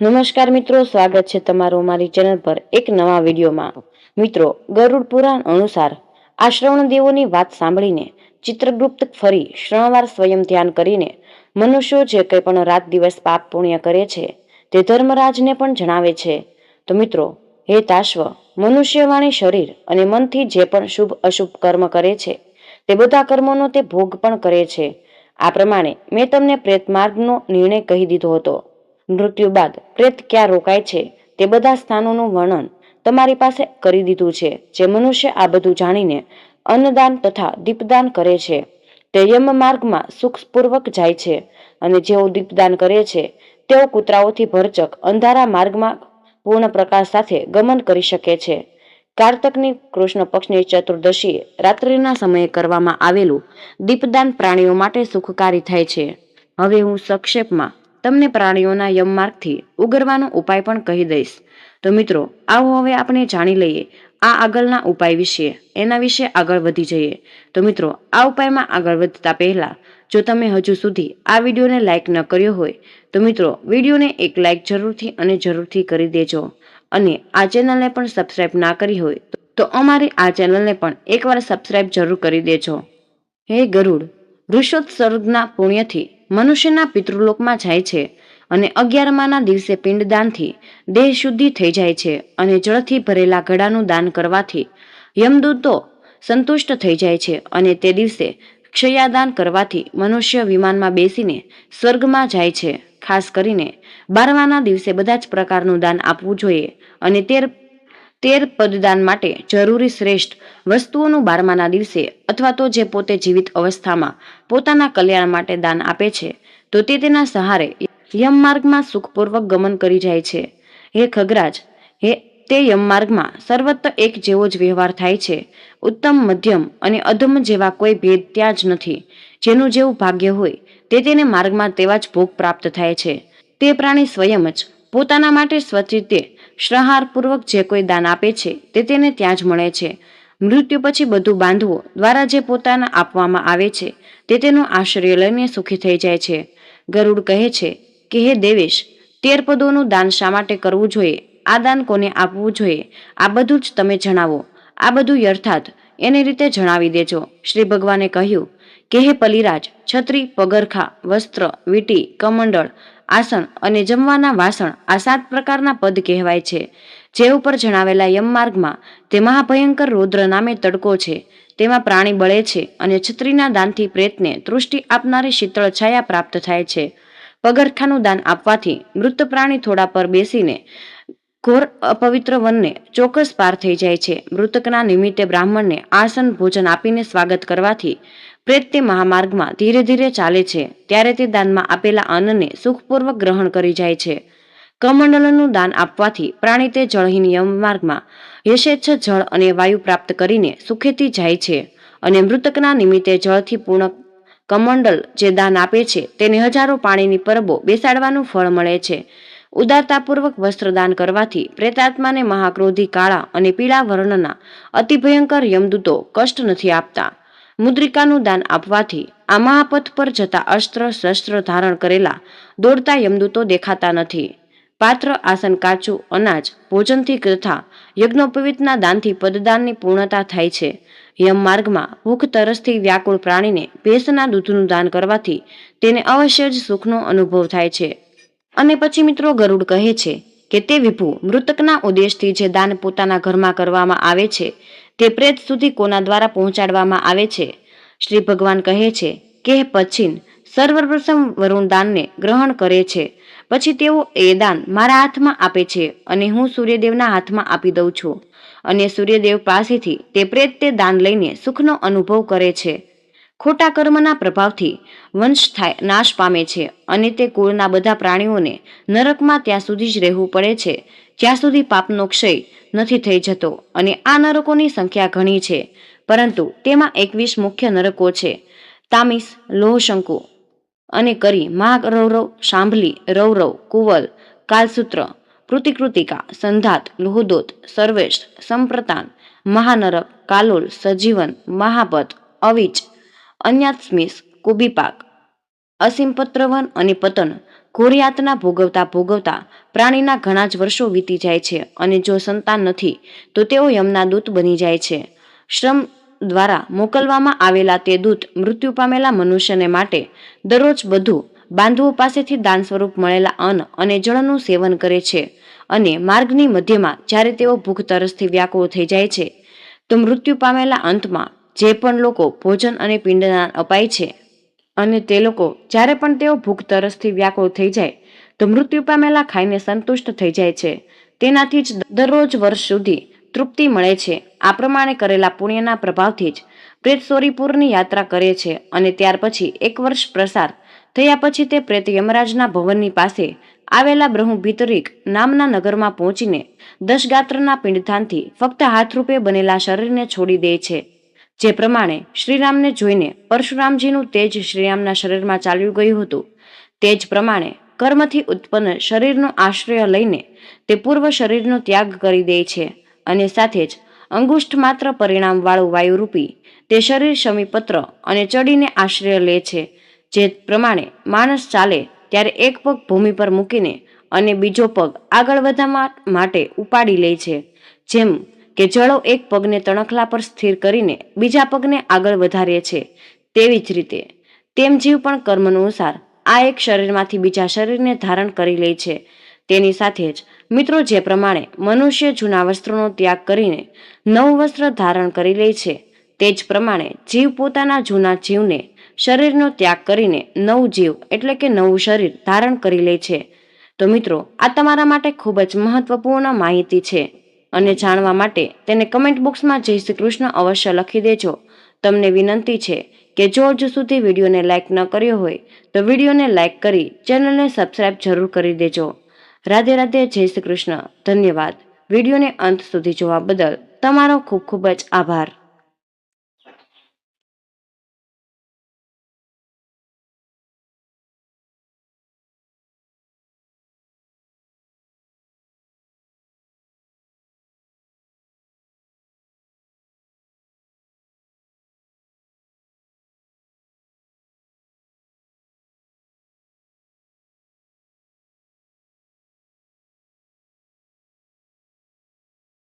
નમસ્કાર મિત્રો, સ્વાગત છે તમારું મારી ચેનલ પર એક નવા વિડીયોમાં. મિત્રો, ગરુડ પુરાણ અનુસાર આ શ્રવણ દેવોની વાત સાંભળીને ચિત્રગુપ્ત ફરી શ્રવણવાર સ્વયં ધ્યાન કરીને મનુષ્યો જે કંઈ પણ રાત દિવસ પાપ પુણ્ય કરે છે, તે ધર્મરાજને પણ જણાવે છે. તો મિત્રો, હે તાશ્વ, મનુષ્યવાણી શરીર અને મનથી જે પણ શુભ અશુભ કર્મ કરે છે, તે બધા કર્મોનો તે ભોગ પણ કરે છે. આ પ્રમાણે મેં તમને પ્રેત માર્ગનો નિર્ણય કહી દીધો હતો. મૃત્યુ બાદ પ્રેત ક્યાં રોકાય છે તે બધા સ્થાનોનું વર્ણન તમારી પાસે કરી દીધું છે, જે મનુષ્ય આ બધું જાણીને અન્નદાન તથા દીપદાન કરે છે. તે યમ માર્ગમાં સુખપૂર્વક જાય છે અને જેઓ દીપદાન કરે છે, તેઓ કૂતરાઓથી ભરચક અંધારા માર્ગમાં પૂર્ણ પ્રકાશ સાથે ગમન કરી શકે છે. કારતકની કૃષ્ણ પક્ષની ચતુર્દશીએ રાત્રિના સમયે કરવામાં આવેલું દીપદાન પ્રાણીઓ માટે સુખકારી થાય છે. હવે હું સંક્ષેપમાં તમને પ્રાણીઓના યમમાર્ગથી ઉગરવાનો ઉપાય પણ કહી દઈશ. તો મિત્રો, આવો હવે આપણે જાણી લઈએ, આ આગળના ઉપાય વિશે, એના વિશે આગળ વધી જઈએ. તો મિત્રો, આ ઉપાયમાં આગળ વધતા પહેલા, જો તમે હજુ સુધી આ વિડીયોને લાઇક ન કર્યો હોય, તો મિત્રો, વિડીયોને એક લાઇક જરૂરથી અને જરૂરથી કરી દેજો. અને આ ચેનલને પણ સબસ્ક્રાઇબ ના કરી હોય, તો અમારી આ ચેનલને પણ એકવાર સબસ્ક્રાઇબ જરૂર કરી દેજો. હે ગરુડ, વૃષોત્સર્ગના પુણ્યથી મનુષ્યના પિતૃલોકમાં જાય છે અને અગિયારમાના દિવસે પિંડદાનથી દેહ શુદ્ધિ થઈ જાય છે અને જળથી ભરેલા ઘડાનું દાન કરવાથી યમદૂતો સંતુષ્ટ થઈ જાય છે અને તે દિવસે ક્ષયાદાન કરવાથી મનુષ્ય વિમાનમાં બેસીને સ્વર્ગમાં જાય છે. ખાસ કરીને બારમાના દિવસે બધા જ પ્રકારનું દાન આપવું જોઈએ અને તેર તેર પદદાન માટે જરૂરી શ્રેષ્ઠ વસ્તુઓનું બારમાના દિવસે અથવા તો જે પોતે જીવિત અવસ્થામાં પોતાના કલ્યાણ માટે દાન આપે છે, તો તે તેના સહારે યમ માર્ગમાં સુખપૂર્વક ગમન કરી જાય છે. હે ખગરાજ, હે, તે યમ માર્ગમાં સર્વત્ર એક જેવો જ વ્યવહાર થાય છે. ઉત્તમ, મધ્યમ અને અધમ જેવા કોઈ ભેદ ત્યાં જ નથી. જેનું જેવું ભાગ્ય હોય, તે તેને માર્ગમાં તેવા જ ભોગ પ્રાપ્ત થાય છે. તે પ્રાણી સ્વયં જ પોતાના માટે સ્વચિતે શ્રહારપૂર્વક જે કોઈ દાન આપે છે, તે તેને ત્યાં જ મળે છે. મૃત્યુ પછી બધું બાંધવો દ્વારા જે પોતાના આપવામાં આવે છે, તે તેનું આશ્રય લઈને સુખી થઈ જાય છે. ગરુડ કહે છે કે, હે દેવેશ, તેર પદોનું દાન શા માટે કરવું જોઈએ? આ દાન કોને આપવું જોઈએ? આ બધું જ તમે જણાવો. આ બધું યર્થાર્થ એની રીતે જણાવી દેજો. શ્રી ભગવાને કહ્યું કે, હે પલિરાજ, છત્રી, પગરખા, વસ્ત્ર, વીટી, કમંડળ આસન અને જમવાના વાસણ આ સાત પ્રકારના પદ કહેવાય છે. જે ઉપર જણાવેલા યમ માર્ગમાં તે મહાભયંકર રૌદ્ર નામે તડકો છે. તેમાં પ્રાણી બળે છે અને છત્રીના દાનથી પ્રેતને તૃષ્ટિ આપનારી શીતળ છાયા પ્રાપ્ત થાય છે. પગરખાનું દાન આપવાથી મૃત પ્રાણી થોડા પર બેસીને ઘોર અપવિત્ર વનને ચોક્કસ પાર થઈ જાય છે. મૃતકના નિમિત્તે બ્રાહ્મણને આસન ભોજન આપીને સ્વાગત કરવાથી પ્રેત તે મહામાર્ગમાં ધીરે ધીરે ચાલે છે, ત્યારે તે દાનમાં આપેલા અન્નને સુખપૂર્વક ગ્રહણ કરી જાય છે. કમંડલનું દાન આપવાથી પ્રાણી તે જળહીન યમ માર્ગમાં યશેચ્છ જળ અને વાયુ પ્રાપ્ત કરીને સુખેથી જાય છે અને મૃતકના નિમિત્તે જળથી પૂર્ણ કમંડલ જે દાન આપે છે તેને હજારો પાણીની પરબો બેસાડવાનું ફળ મળે છે. ઉદારતાપૂર્વક વસ્ત્રદાન કરવાથી પ્રેતાત્માને મહાક્રોધી કાળા અને પીળા વર્ણના અતિભયંકર યમદૂતો કષ્ટ નથી આપતા. મુદ્રિકાનું દાન આપવાથી આ મહાપથ પર જતા અસ્ત્ર, શસ્ત્ર ધારણ કરેલા દોડતા યમદૂતો દેખાતા નથી. પાત્ર, આસન, કાચું, અનાજ, ભોજનથી તથા યજ્ઞોપવિતના દાનથી પદદાનની પૂર્ણતા થાય છે. યમ માર્ગમાં ભૂખ તરસથી વ્યાકુળ પ્રાણીને ભેંસના દૂધનું દાન કરવાથી તેને અવશ્ય જ સુખનો અનુભવ થાય છે. અને પછી મિત્રો ગરુડ કહે છે કે તે વિભુ મૃતકના ઉદ્દેશથી જે દાન પોતાના ઘરમાં કરવામાં આવે છે તે પ્રેત સુધી કોના દ્વારા પહોંચાડવામાં આવે છે? શ્રી ભગવાન કહે છે કે, પછીન સર્વપ્રથમ વરુણ દાનને ગ્રહણ કરે છે. પછી તેઓ એ દાન મારા હાથમાં આપે છે અને હું સૂર્યદેવના હાથમાં આપી દઉં છું. અને સૂર્યદેવ પાસેથી તે પ્રેત તે દાન લઈને સુખનો અનુભવ કરે છે. ખોટા કર્મના પ્રભાવથી વંશ થાય, નાશ પામે છે અને તે કુળના બધા પ્રાણીઓને નરકમાં ત્યાં સુધી જ રહેવું પડે છે. જ્યાં સુધી પાપનો ક્ષય નથી થઈ જતો અને આ નરકોની સંખ્યા ઘણી છે, પરંતુ તેમાં એકવીસ મુખ્ય નરકો છે. તામિસ, લોહશંકુ અને કરી માગ રૌરવ શાંભલી રૌરવ, કુવલ, કાલસૂત્ર, કૃતિકૃતિકા, સંધાત, લોહદોત સર્વેશ સંપ્રતાન, મહાનરક, કાલોલ, સજીવન, મહાપત, અવિચ અન્યાત્સ્મિસ કુબીપાક અસીમપત્રવન અને પતન ઘોર ભોગવતા ભોગવતા પ્રાણીના ઘણા જ વર્ષો વીતી જાય છે અને જો સંતાન નથી, તો તેઓ યમના દૂત બની જાય છે. શ્રમ દ્વારા મોકલવામાં આવેલા તે દૂત મૃત્યુ પામેલા મનુષ્યને માટે દરરોજ બધું બાંધવો પાસેથી દાન સ્વરૂપ મળેલા અન્ન અને જળનું સેવન કરે છે અને માર્ગની મધ્યમાં જ્યારે તેઓ ભૂખ તરસથી વ્યાકુળ થઈ જાય છે, તો મૃત્યુ પામેલા અંતમાં જે પણ લોકો ભોજન અને પિંડદાન અપાય છે અને તે લોકો જ્યારે પણ તેઓ ભૂખ તરસથી વ્યાકુળ થઈ જાય, તો મૃત્યુ પામેલા ખાઈને સંતુષ્ટ થઈ જાય છે. તેનાથી જ દરરોજ વર્ષ સુધી તૃપ્તિ મળે છે. આ પ્રમાણે કરેલા પુણ્યના પ્રભાવથી જ પ્રેત સોરીપુરની યાત્રા કરે છે અને ત્યાર પછી એક વર્ષ પ્રસાર થયા પછી તે પ્રેત યમરાજના ભવનની પાસે આવેલા બ્રહ્મભિતરિક નામના નગરમાં પહોંચીને દશગાત્રના પિંડધાનથી ફક્ત હાથરૂપે બનેલા શરીરને છોડી દે છે. જે પ્રમાણે શ્રીરામને જોઈને પરશુરામજીનું તેજ શ્રીરામના શરીરમાં ચાલ્યું ગયું હતું. તે જ પ્રમાણે કર્મથી ઉત્પન્ન શરીરનો આશ્રય લઈને તે પૂર્વ શરીરનો ત્યાગ કરી દે છે અને સાથે જ અંગુષ્ઠ માત્ર પરિણામવાળું વાયુરૂપી તે શરીર શમીપત્ર અને ચડીને આશ્રય લે છે. જે પ્રમાણે માણસ ચાલે ત્યારે એક પગ ભૂમિ પર મૂકીને અને બીજો પગ આગળ વધવા માટે ઉપાડી લે છે. જેમ કે જળો એક પગને તણખલા પર સ્થિર કરીને બીજા પગને આગળ વધારે છે, તેવી જ રીતે. તેમ જીવ પણ કર્મ અનુસાર આ એક શરીરમાંથી બીજા શરીરને ધારણ કરી લે છે. તેની સાથે જ મિત્રો જે પ્રમાણે મનુષ્ય જૂના વસ્ત્રોનો ત્યાગ કરીને નવું વસ્ત્ર ધારણ કરી લે છે, તે જ પ્રમાણે જીવ પોતાના જૂના જીવને શરીરનો ત્યાગ કરીને નવું જીવ એટલે કે નવું શરીર ધારણ કરી લે છે. તો મિત્રો, આ તમારા માટે ખૂબ જ મહત્વપૂર્ણ માહિતી છે. અને જાણવા માટે તેને કમેન્ટ બોક્સમાં જય શ્રી કૃષ્ણ અવશ્ય લખી દેજો. તમને વિનંતી છે કે જો હજુ સુધી વિડીયોને લાઇક ન કર્યો હોય, તો વિડીયોને લાઇક કરી ચેનલને સબસ્ક્રાઇબ જરૂર કરી દેજો. રાધે રાધે, જય શ્રી કૃષ્ણ. ધન્યવાદ. વિડીયોને અંત સુધી જોવા બદલ તમારો ખૂબ ખૂબ જ આભાર.